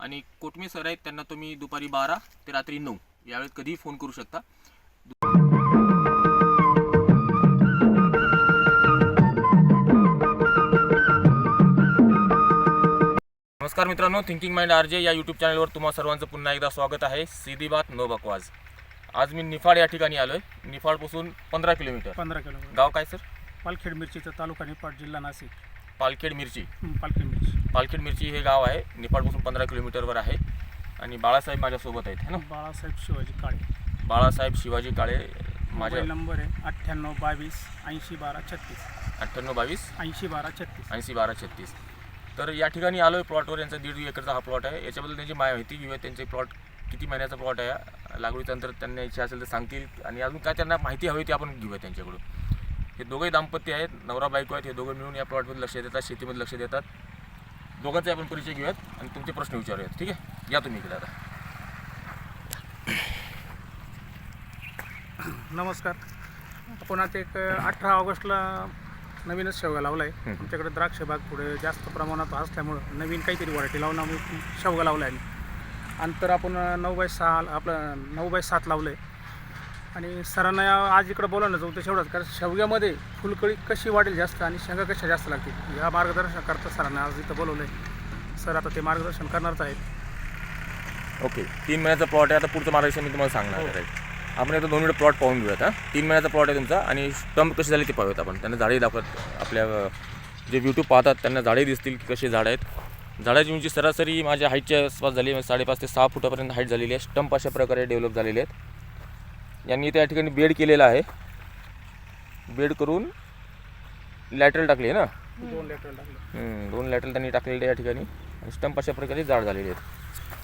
आणि कोटमी सर आहेत त्यांना तुम्ही दुपारी बारा ते रात्री नऊ यावेळेत कधीही फोन करू शकता. नमस्कार मित्रांनो थिंकिंग माइंड आर जे या यूट्यूब चॅनलवर तुम्हा सर्वांचं पुन्हा एकदा स्वागत आहे. सीधी बात नो बकवास. आज मी निफाड या ठिकाणी आलो आहे निफाडपासून पंधरा किलोमीटर. पंधरा किलोमीटर. गाव काय सर? पालखेड मिरचीचा तालुका निपाट जिल्हा नाशिक. पालखेड मिरची. पालखेड मिरची. पालखेड मिरची हे गाव आहे. निफाडपासून पंधरा किलोमीटरवर आहे. आणि बाळासाहेब माझ्यासोबत आहेत है ना? बाळासाहेब शिवाजी काळे. बाळासाहेब शिवाजी काळे माझ्या मोबाईल नंबर आहे अठ्ठ्याण्णव बावीस ऐंशी बारा छत्तीस. अठ्ठ्याण्णव बावीस ऐंशी बारा छत्तीस. ऐंशी बारा छत्तीस. तर या ठिकाणी आलो आहे प्लॉटवर. यांचा दीड एकरचा हा प्लॉट आहे. याच्याबद्दल त्यांची माहिती घेऊया. त्यांचे प्लॉट किती महिन्याचा प्लॉट आहे? लागवडीच्या नंतर त्यांना इच्छा असेल तर सांगतील. आणि अजून काय त्यांना माहिती हवी ती आपण घेऊया त्यांच्याकडून. हे दोघंही दाम्पत्य आहेत. नवरा बायको आहेत. हे दोघं मिळून या प्लॉटमध्ये लक्ष देतात शेतीमध्ये लक्ष देतात. दोघांचे आपण परिचय घेऊयात आणि तुमचे प्रश्न विचारूयात. ठीक आहे? या तुम्ही इकडे आता. नमस्कार. आपण आता एक अठरा ऑगस्टला नवीनच शेवगा लावला आहे. आमच्याकडे द्राक्ष बाग पुढे जास्त प्रमाणात असल्यामुळं नवीन काहीतरी व्हरायटी लावून आम्ही शेवगा लावला आहे अंतर आपण नऊ बाय सहा आपलं नऊ बाय सात लावलं आहे आणि सरांना आज इकडं बोलावलं जाऊ तेवढंच कारण शेवग्यामध्ये फुलकळी कशी वाढेल जास्त आणि शेंगा कशा जास्त लागतील या मार्गदर्शन करता सरांना आज इथं बोलवलं आहे सर आता ते मार्गदर्शन करणारच आहेत. ओके तीन महिन्याचा प्लॉट आहे आता पुढचं मार्गदर्शन मी तुम्हाला सांगणार आहे. आपण एकदा दोन मिनिट प्लॉट पाहून घेऊयात हा. तीन महिन्याचा प्लॉट आहे तुमचा आणि स्टंप कशी झाली ते पाहूयात आपण. त्यांना झाडे दाखवत आपल्या जे यूट्यूब पाहतात त्यांना झाडे दिसतील की कसे झाडं आहेत. झाडाची उंची सरासरी माझ्या हाईटच्या आसपास झाली साडेपाच ते सहा फुटापर्यंत हाईट झालेली आहे. स्टंप अशा प्रकारे डेव्हलप झालेले आहेत. यांनी त्या ठिकाणी बेड केलेला आहे. बेड करून लॅटरल टाकली आहे ना? दोन लेटर लागले हम्म, दोन लॅटरल त्यांनी टाकलेले या ठिकाणी आणि स्टंप अशा प्रकारे जाड झालेले आहेत.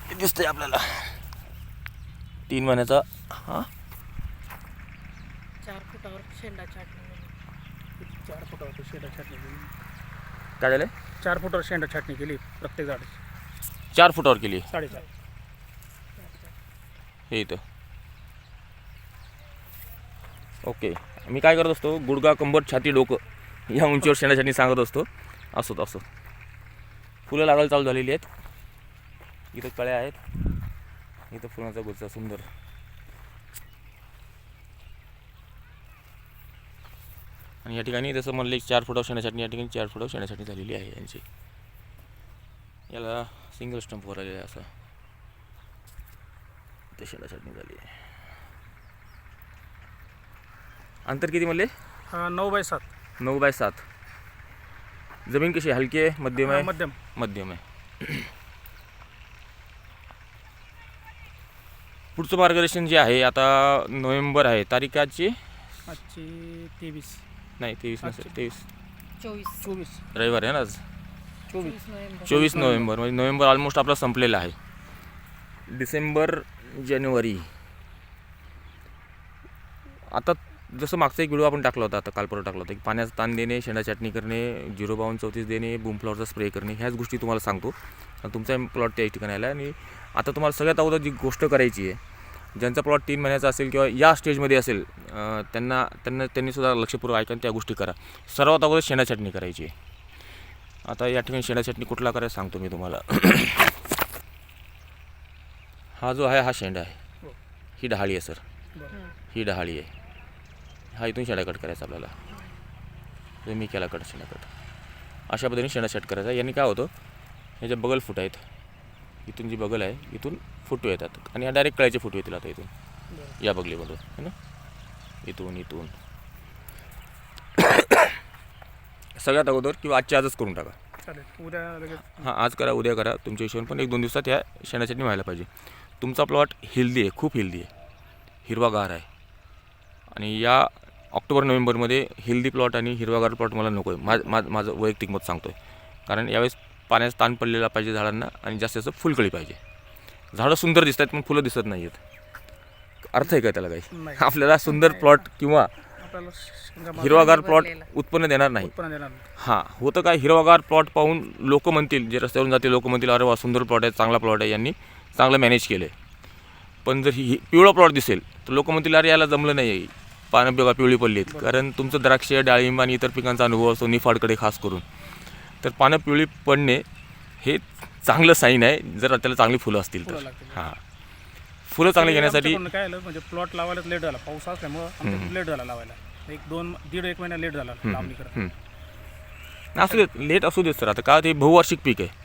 हे दिसतंय आपल्याला. तीन महिन्याचा हां? चार फुटावर शेंडा छाटणी चार फुटावर शेंडा छाटणी केली. काय झालं चार फुटावर शेंडा छाटणी केली प्रत्येक झाड चार फुटावर केली. साडेचार. हे इथं. ओके. मी काय करत असतो गुडगा कंबर छाती डोकं या उंचीवर शेणासाठी सांगत असतो. असोत असो. फुलं लागायला चालू झालेली आहेत. इथं कळ्या आहेत. इथं फुलांचा गुच्छा सुंदर. आणि या ठिकाणी जसं म्हणलं एक चार फुटावर शेणासाठी या ठिकाणी चार फुटावर शेणासाठी झालेली आहे यांची. याला सिंगल स्टंप वर आलेला आहे असं. ते शेणासाठी झाली आहे. अंतर किती म्हणले? नऊ बाय सात. नऊ बाय सात. जमीन कशी आहे? हलकी आहे मध्यम आहे? मध्यम. मध्यम आहे. पुढचं मार्गदर्शन जे आहे आता नोव्हेंबर आहे. तारीखाची आजची? तेवीस. नाही तेवीस नसेल तेवीस. चोवीस. चोवीस. रविवार आहे ना आज? चोवीस. चोवीस नोव्हेंबर चोवीस नोव्हेंबर. म्हणजे नोव्हेंबर ऑलमोस्ट आपला संपलेला आहे. डिसेंबर जानेवारी. आता जसं मागचा एक व्हिडिओ आपण टाकला होता आता काल परवा टाकला होता की पाण्याचा ताण देणे शेंडा चटणी करणे झिरो बावन्न चौतीस देणे बूमफ्लॉवरचा स्प्रे करणे ह्याच गोष्टी तुम्हाला सांगतो. आणि तुमचा प्लॉट त्या ठिकाणी आला आणि आता तुम्हाला सगळ्यात अगोदर जी गोष्ट करायची आहे ज्यांचा प्लॉट तीन महिन्याचा असेल किंवा या स्टेजमध्ये असेल त्यांना त्यांना त्यांनी सुद्धा लक्षपूर्वक ऐका आणि त्या गोष्टी करा. सर्वात अगोदर शेंडा चटणी करायची आहे. आता या ठिकाणी शेंडा चटणी कुठला करायचा सांगतो मी तुम्हाला. हा जो आहे हा शेंडा आहे. हो. ही डहाळी आहे सर. ही डहाळी आहे. हा इथून शेंडा कट करायचा आपल्याला. तो मी केला कट शेंडा कट अशा पद्धतीने शेंडा सेट करायचा. यांनी काय होतं ह्याच्या बगल फूट आहेत इथून जी बगल आहे इथून फुटू येतात. आणि डायरेक्ट कळायचे फुटू येतील आता इथून. या बगलीमधून है ना? इथून इथून. सगळ्यात अगोदर किंवा आजच्या आजच करून टाका. चालेल. उद्या हां आज करा उद्या करा. तुमच्या हिशोबाने पण एक दोन दिवसात ह्या शेणा चटणी व्हायला पाहिजे. तुमचा प्लॉट हेल्दी आहे खूप हेल्दी आहे. हिरवागार आहे. आणि या ऑक्टोबर नोव्हेंबरमध्ये हेल्दी प्लॉट आणि हिरवागार प्लॉट मला नको आहे मा मा माझं वैयक्तिक मत सांगतो आहे कारण यावेळेस पाण्याचा ताण पडलेला पाहिजे झाडांना आणि जास्तीत जास्त फुलकळी पाहिजे. झाडं सुंदर दिसत आहेत पण फुलं दिसत नाही आहेत. अर्थ आहे का त्याला काही. आपल्याला सुंदर प्लॉट किंवा हिरवागार प्लॉट उत्पन्न देणार नाही. उत्पन्न देणार नाही. हां होतं काय? हिरवागार प्लॉट पाहून लोक म्हणतील जे रस्त्यावरून जाते लोक म्हणतील अरे वा सुंदर प्लॉट आहे चांगला प्लॉट आहे यांनी चांगलं मॅनेज केलं आहे पण जर ही पिवळा प्लॉट दिसेल तर लोक म्हणतील अरे याला जमलं नाही पानं बघा पिवळी पडली आहेत कारण तुमचं द्राक्ष डाळिंब आणि इतर पिकांचा अनुभव असतो निफाडकडे खास करून. तर पानं पिवळी पडणे हे चांगलं साईन आहे. जर त्याला चांगली फुलं असतील तर. हां. फुलं चांगली घेण्यासाठी आमच्याकडून काय आलं म्हणजे प्लॉट लावायला लेट झाला. पाऊस असल्यामुळं लेट झाला लावायला. एक दोन दीड एक महिना लेट झाला लावणी करत. असू देत लेट असू देत सर. आता का ते बहुवार्षिक पीक आहे?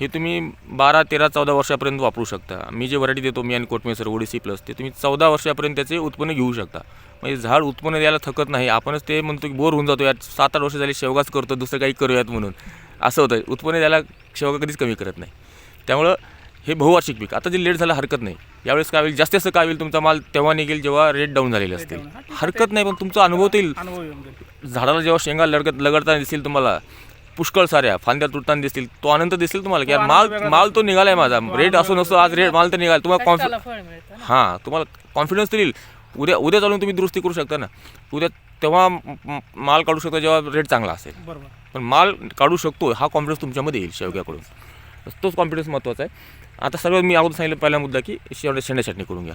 हे तुम्ही बारा तेरा चौदा वर्षापर्यंत वापरू शकता. मी जे व्हरायटी देतो मी आणि कोटमे सर ओडीसी प्लस ते तुम्ही चौदा वर्षापर्यंत त्याचे उत्पन्न घेऊ शकता. म्हणजे झाड उत्पन्न द्यायला थकत नाही. आपणच ते म्हणतो की बोर होऊन जातो. यात सात आठ वर्ष झाली शेवगाच करतो दुसरं काही करूयात म्हणून. असं होतं. उत्पन्न द्यायला शेवगा कधीच कमी करत नाही. त्यामुळं हे बहुवार्षिक पीक. आता जे लेट झालं हरकत नाही. यावेळेस काय होईल जास्तीत जास्त काय होईल तुमचा माल तेव्हा निघेल जेव्हा रेट डाऊन झालेले असतील. हरकत नाही पण तुमचा अनुभव येईल झाडाला जेव्हा शेंगा लडकत लगडताना दिसतील तुम्हाला पुष्कळ साऱ्या फांद्या तुटताना दिसतील. तो आनंद दिसेल तुम्हाला? की यार माल माल तो निघालाय माझा. रेट असो नसो आज रेट माल तर निघाला. तुम्हाला कॉन्फि हां तुम्हाला कॉन्फिडन्स तर येईल. उद्या उद्या चालून तुम्ही दुरुस्ती करू शकता ना. उद्या तेव्हा माल काढू शकता जेव्हा रेट चांगला असेल. पण माल काढू शकतो हा कॉन्फिडन्स तुमच्यामध्ये येईल शेवग्याकडून. तोच कॉन्फिडन्स महत्त्वाचा आहे. आता सर्वात मी अगोदर सांगितलं पहिला मुद्दा की शेवड्या शेंड्या चटणी करून घ्या?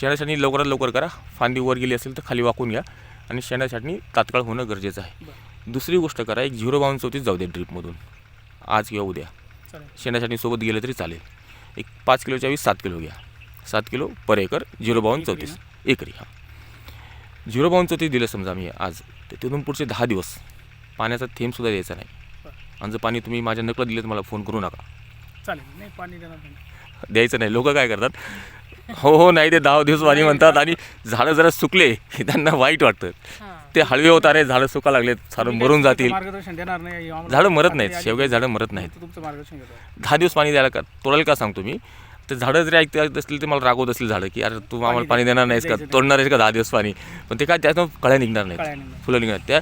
शेंड्या चटणी लवकरात लवकर करा. फांदी वर गेली असेल तर खाली वाकून घ्या. आणि शेंड्या चटणी तात्काळ होणं गरजेचं आहे. दुसरी गोष्ट करा एक झिरो बावन्न चौतीस जाऊ दे ड्रीपमधून आज किंवा उद्या. शेंड्या चटणीसोबत गेलं तरी चालेल. एक पाच किलोच्या ऐवजी सात किलो घ्या. सात किलो पर एकर झिरो बावन्न चौतीस एकरी हां. झिरो बावन्न चौतीस दिलं समजा मी आज तर तिथून पुढचे दहा दिवस पाण्याचा थेंबसुद्धा द्यायचा नाही. आणि जर पाणी तुम्ही माझ्या नकळत दिलं तर मला फोन करू नका. चालेल. नाही पाणी द्यायचं नाही. लोक काय करतात? हो हो नाही ते दहा दिवस पाणी म्हणतात आणि झाडं जरा सुकले त्यांना वाईट वाटतं. ते हळवे होत अरे झाडं सुका लागलेत सारं मरून जातील. मार्गदर्शन देणार नाही आम्हाला झाडं मरत नाहीत शेवगाई झाडं मरत नाहीत. तुमचं मार्गदर्शन घेतो. दहा दिवस पाणी द्यायला का तोडायला का सांगतो मी? तर झाडं जरी ऐकत असतील ते मला रागवत असतील झाडं की अरे तू आम्हाला पाणी देणार नाहीस का. तोडणार आहेस का दहा दिवस पाणी? पण ते काय त्यातून कळ्या निघणार कळ्या नाहीत निघणार. फुलं निघणार त्या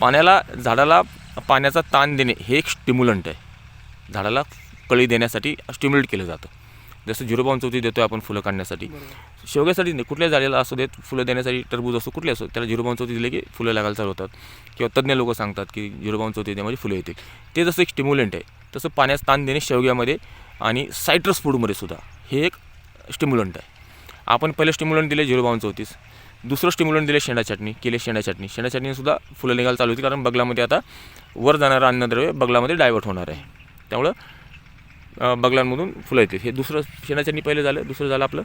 पाण्याला झाडाला पाण्याचा ताण देणे हे एक स्टिम्युलंट आहे. झाडाला कळी देण्यासाठी स्टिम्युलेट केलं जातं. जसं झिरो पाऊन चौथी देतो आपण फुलं काढण्यासाठी. शेवग्यासाठी नाही कुठल्या झाडाला असू देत फुलं देण्यासाठी टरबूज असो कुठले असो त्याला झिरो पाऊन चौथी दिले की फुलं लागायला चालू होतात. किंवा तज्ज्ञ लोक सांगतात की झिरो पाऊन चौथी म्हणजे फुलं येतील. ते जसं एक स्टिम्युलंट आहे तसं पाण्यास ताण देणे शेवग्यामध्ये आणि सायट्रस फूडमध्ये सुद्धा हे एक स्टिम्युलंट आहे. आपण पहिलं स्टिम्युलंट दिले झिरो बावन्न चौतीस दुसरं स्टिम्युलंट दिले शेंडा चटणी केले शेंडा चटणी. शेंडा चटणीसुद्धा फुलं निघायला चालू होती कारण बगलामध्ये आता वर जाणारं अन्नद्रव्य बगलामध्ये डायवर्ट होणार आहे. त्यामुळं बगलांमधून फुलं येतील. हे दुसरं शेणाच्यानी पहिलं झालं दुसरं झालं आपलं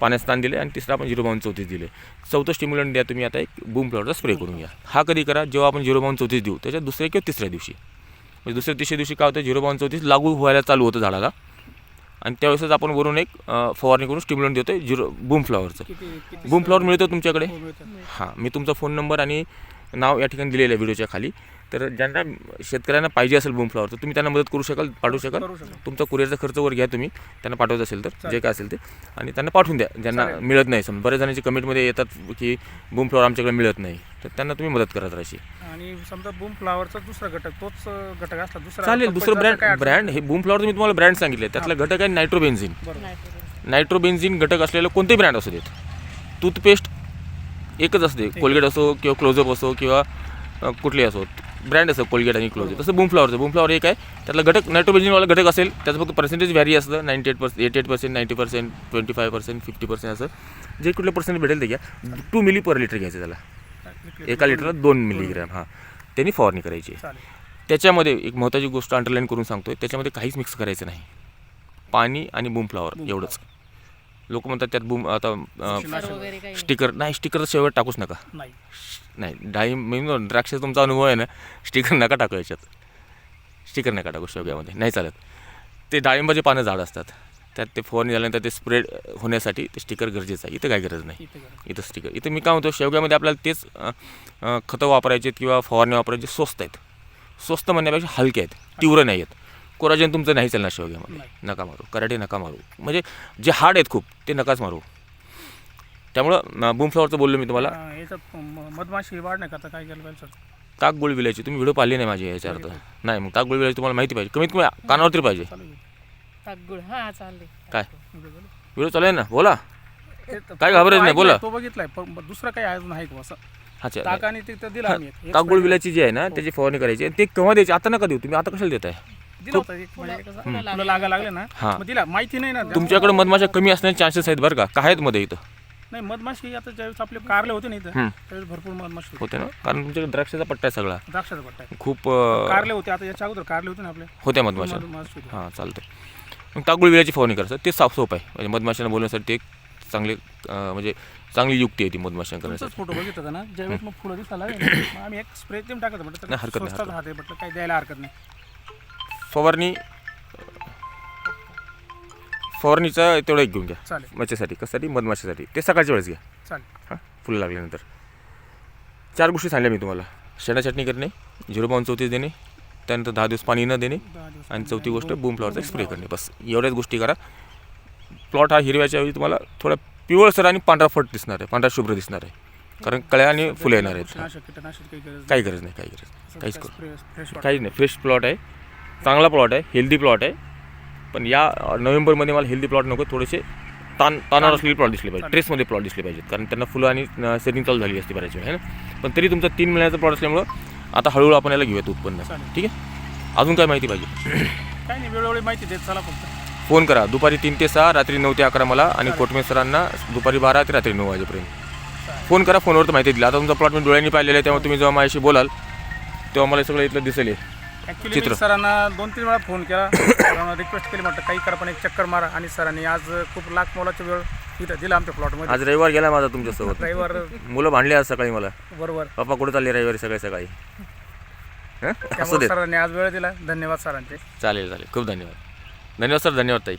पाण्यात स्थान दिले आणि तिसरं आपण झिरो बावन्न चौतीस दिले. चौथं स्टिम्युलंट द्या तुम्ही आता एक बूम फ्लॉवरचा स्प्रे करून घ्या. हा कधी करा? जेव्हा आपण झिरो बावन्न चौतीस देऊ त्याच्या दुसऱ्या किंवा तिसऱ्या दिवशी. म्हणजे दुसऱ्या तिसऱ्या दिवशी काय होतं? झिरो बावन्न चौतीस लागू व्हायला चालू होतं झाडाला. आणि त्यावेळेसच आपण वरून एक फवारणी करून स्टिम्युलंट देतो झिरो बूम फ्लॉवरचं बूम फ्लॉवर मिळतो तुमच्याकडे? हो. हां मी तुमचा फोन नंबर आणि नाव या ठिकाणी दिलेलं आहे व्हिडिओच्या खाली. तर ज्यांना शेतकऱ्यांना पाहिजे असेल बूम फ्लॉवर तर तुम्ही त्यांना मदत करू शकाल पाठवू शकाल. तुमचा कुरिअरचा खर्च वर घ्या तुम्ही त्यांना पाठवायचं असेल तर जे काय असेल ते. आणि त्यांना पाठवून द्या ज्यांना मिळत नाही. समजा बऱ्याच जणांची कमेंटमध्ये येतात की बूम फ्लॉवर आमच्याकडे मिळत नाही. तर त्यांना तुम्ही मदत करत राहायची आणि समजा बूम फ्लावरचा दुसरा घटक तोच घटक असला दुसरा चालेल कंपनीचा दुसरं काय ब्रँड अडचण ब्रँड हे बूम फ्लॉवर मी तुम्हाला ब्रँड सांगितले. त्यातला घटक आहे नायट्रोबेन्झिन बरोबर. नायट्रोबेन्झिन घटक असलेलं कोणतेही ब्रँड असू देत. टूथपेस्ट एकच असते कोलगेट असो किंवा क्लोजअप असो किंवा अ, कुठली असो. ब्रँड असो कोलगेट आणि क्लोजअप तसं बूम फ्लॉवरचं बूम फ्लॉवर एक आहे. त्यातला घटक नायट्रोबेन्झिनवाला घटक असेल त्याचं फक्त पर्सेंटेज व्हॅरी असतं. Ninety eight percent eighty eight percent ninety percent twenty five percent fifty percent असं. जे कुठलं पर्सेंट भेटेल ते घ्या. टू मिली पर लिटर घ्यायचं त्याला. एका लिटरला दोन मिलीग्रॅम हां. त्यांनी फवारणी करायची. आहे. चालेल. त्याच्यामध्ये एक महत्त्वाची गोष्ट अंडरलाईन करून सांगतोय त्याच्यामध्ये काहीच मिक्स करायचं नाही. पाणी आणि बूम फ्लॉवर एवढंच. लोक म्हणतात त्यात बूम आता. स्टिकर नाही. स्टिकर शेवट टाकूच नका. नाही. नाही डाळिंब मी म्हणतो, द्राक्ष तुमचा अनुभव आहे ना स्टिकर नका टाकू याच्यात. स्टिकर नका टाकू शेवग्यामध्ये नाही चालत. ते डाळिंबाचे पानं झाड असतात. त्यात ते फवारणी झाल्यानंतर ते स्प्रेड होण्यासाठी ते स्टिकर गरजेचं आहे. इथं काही गरज नाही. इथे करा. इथं स्टिकर. इथं मी काय म्हणतो शेवग्यामध्ये आपल्याला तेच खतं वापरायचे किंवा फवारणी वापरायचे स्वस्त आहेत. स्वस्त म्हणण्यापेक्षा हलके आहेत तीव्र नाही आहेत. कोराजन तुमचं नाही चालणार शेवग्यामध्ये. नका मारू. कराटे नका मारू. म्हणजे जे हार्ड आहेत खूप ते नकाच मारू. त्यामुळं बूम फ्लॉवरचं बोललो मी तुम्हाला. अं, याच्यात म- मधमाशी वाढण्याकरता काय केलं पाहिजे ताक गोळी विलायची. तुम्ही व्हिडिओ पाहिली नाही माझी याच्या अर्थ नाही मग ताक गोळी विलायची तुम्हाला माहिती पाहिजे. कमीत कमी कानावर तरी पाहिजे. ताकगुळ. हा चालले काय? व्हिडिओ चालू आहे. व्हिडिओ चालू आहे ना? बोला. काय घाबरायचं नाही, बोला. तो बघितलाय पण दुसरं काही अजून आहे का असं? अच्छा. ताक आणि ते तर दिला आम्ही एक. एक ताक गोळी spray विलायची जी आहे ना त्याची फवारणी करायची. ते केव्हा द्यायची? आता नका देऊ तुम्ही. आता कशाला देताय? दिला होता एक म्हणजे कसं फुलं फुलं लागा लागले ना? हा. मग दिला. माहिती नाही ना तुमच्याकडे मधमाशा कमी असण्याचे चान्सेस आहेत बरं का? काय आहेत मध्ये इथं? नाही मधमाशी आता ज्यावेळेस आपले कारले होते ना इथं हम्म. त्यावेळेस भरपूर मधमाशी होते. होते ना? कारण तुमच्याकडे द्राक्षाचा पट्टा आहे सगळा. द्राक्षाचा पट्टा आहे. खूप अं, कारले होते. आता याच्या अगोदर कारले होते ना आपले? होत्या मधमाशा. मधमाशी होती. हां चालतंय. मग ताकगुळ विलायची फवारणी करायचं ते साफ सोप आहे. म्हणजे मधमाशांना बोलण्यासाठी ते एक चांगले अं, म्हणजे चांगली युक्ती आहे ती मधमाशां करण्यासाठी. तुमचाच फोटो बघितला होता ना? ज्यावेळेस मग फुलं मग आम्ही एक स्प्रे तेम टाकत म्हटलं नाही, हरकत नाही, स्वस्तात राहते म्हटलं काही द्यायला हरकत नाही. फवारणी फवारणीचा तेवढं एक घेऊन घ्या. चालेल. मच्छीसाठी कशासाठी? मधमाशीसाठी. ते सकाळच्या वेळेस घ्या. चालेल. हां फुलं लागल्यानंतर. चार गोष्टी सांगल्या मी तुम्हाला. शेणा चटणी करणे झिरो पाऊन चौतीस देणे त्यानंतर दहा दिवस पाणी न देणे आणि चौथी गोष्ट बूम फ्लॉवरचा स्प्रे करणे. बस एवढ्याच गोष्टी करा. प्लॉट हा हिरव्याच्या ऐवजी तुम्हाला थोडा पिवळसर आणि पांढरा फट दिसणार आहे. पांढरा शुभ्र दिसणार आहे. कारण कळ्या आणि फुलं येणार आहेत. काही गरज नाही. काही गरज नाही. काहीच करू. काहीच नाही. फ्रेश प्लॉट आहे. चांगला प्लॉट आहे. हेल्दी प्लॉट आहे. पण या नोव्हेंबरमध्ये मला हेल्दी प्लॉट नको. थोडेसे ताण तानावर असलेले प्लॉट दिसले पाहिजे. ट्रेसमध्ये प्लॉट दिसले पाहिजेत. कारण त्यांना फुलं आणि सेटिंग चालू झाली असते बऱ्याच वेळ आहे ना? पण तरी तुमचा तीन महिन्याचा प्लॉट असल्यामुळं आता हळूहळू आपण याला घेऊयात उत्पन्न. चालेल. ठीक आहे? अजून काय माहिती पाहिजे? काही नाही वेळोवेळी माहिती देत चला फक्त. फोन करा. दुपारी तीन ते सहा रात्री नऊ ते अकरा मला आणि कोटमे सरांना दुपारी बारा ते रात्री नऊ वाजेपर्यंत. फोन करा फोनवर तर माहिती दिली. आता तुमचा प्लॉट मी डोळ्यांनी पाहिलेला आहे तेव्हा तुम्ही जेव्हा माझ्याशी बोलाल तेव्हा मला सगळं इथलं दिसेल हे. ॲक्च्युली चित्र. मी सरांना दोन तीन वेळा फोन केला. रिक्वेस्ट केली म्हटलं काही करा पण एक चक्कर मारा. आणि सरांनी आज खूप लाख मोलाचा वेळ इथं दिला आमच्या प्लॉटमध्ये आज रविवार गेला माझा तुमच्यासोबत. ड्रायव्हर मुलं भांडले आज सकाळी मला. बरोबर. पप्पा कुठे चालले रविवारी सकाळी सकाळी? हं? असं त्यामुळे देत. सरांनी आज वेळ दिला. धन्यवाद सरांचे. चालेल चालेल. खूप धन्यवाद. धन्यवाद सर धन्यवाद ताई.